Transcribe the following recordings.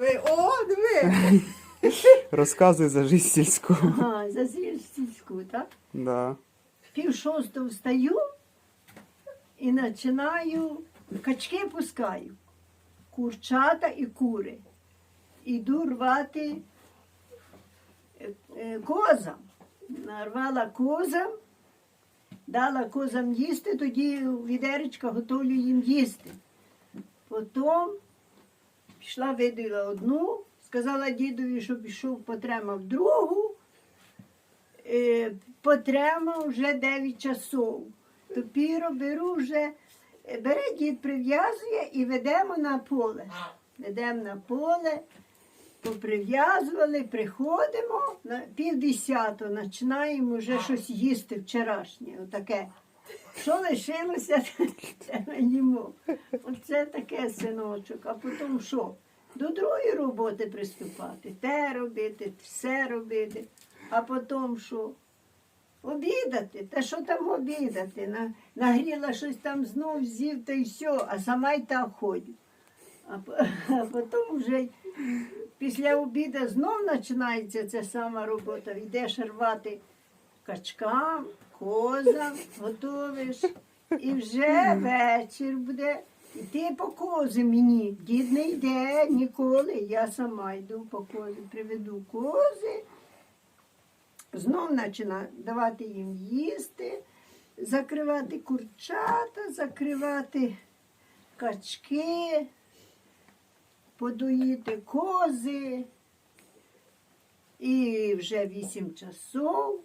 О, диви! Розказуй за жизнь сільську. Ага, за сільську, так? Да. Пів шостого встаю і починаю, качки пускаю, курчата і кури. Іду рвати е, е, козам. Нарвала козам, дала козам їсти, тоді відеречка готовлю їм їсти. Потім пішла, видала одну, сказала дідові, щоб пішов потремав другу. Е, Потремав вже 9 часов. Тепер беру вже, е, бере дід, прив'язує і ведемо на поле. Ведемо на поле, поприв'язували, приходимо, на півдесятого починаємо вже щось їсти вчорашнє, отаке. Що лишилося, це ми їмо. Оце таке синочок. А потім що? До другої роботи приступати, те робити, все робити. А потім що? Обідати. Та що там обідати? На, нагріла щось там знов з'їв та й все, а сама й так ходю. А, а потім вже після обіду знов починається ця сама робота. Йдеш рвати качкам, козам, готовиш. І вже вечір буде. І ти по кози мені. Дід не йде ніколи. Я сама йду по кози, приведу кози. Знов починаю давати їм їсти, закривати курчата, закривати качки, подоїти кози. І вже вісім часов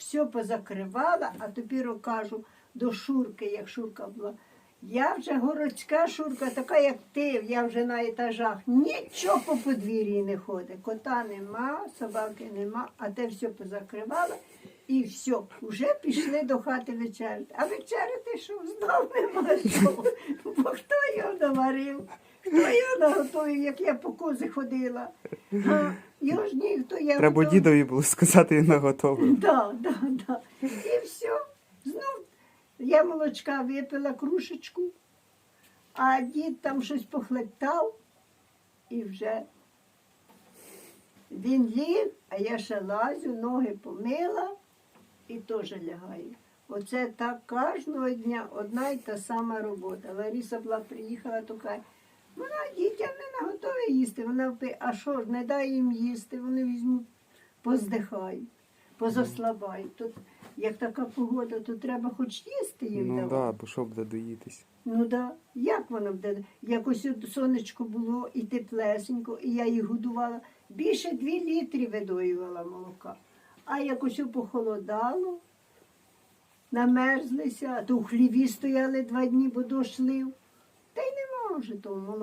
все позакривала, а тепер кажу до Шурки, як Шурка була. Я вже городська Шурка, така як ти, я вже на етажах. Нічого по подвір'ї не ходить. Кота нема, собаки нема, а те все позакривала. І все, вже пішли до хати вечеряти. А вечеряти що знов нема що. Бо хто його наварив, хто його наготовив, як я по кози ходила. Його ж ніхто я Треба готова- дідові було сказати, він наготовив. Да, да, да. І все. Знов я молочка випила кружечку, а дід там щось похлептав і вже він ліг, а я ще лазю, ноги помила і теж лягаю. Оце так кожного дня одна й та сама робота. Лариса була приїхала, то каже, вона дітям наготові їсти. Вона а що ж, не дай їм їсти, вони візьмуть, поздихають, позаслабають. Тут, як така погода, то треба хоч їсти їм Ну давати. да, бо що буде доїтись. Ну да, як воно буде? Якось от сонечко було і теплесенько, і я їх годувала. Більше дві літри видоювала молока. А якось похолодало, намерзлися, то в хліві стояли два дні, бо дощ лив. Та й не може того молока.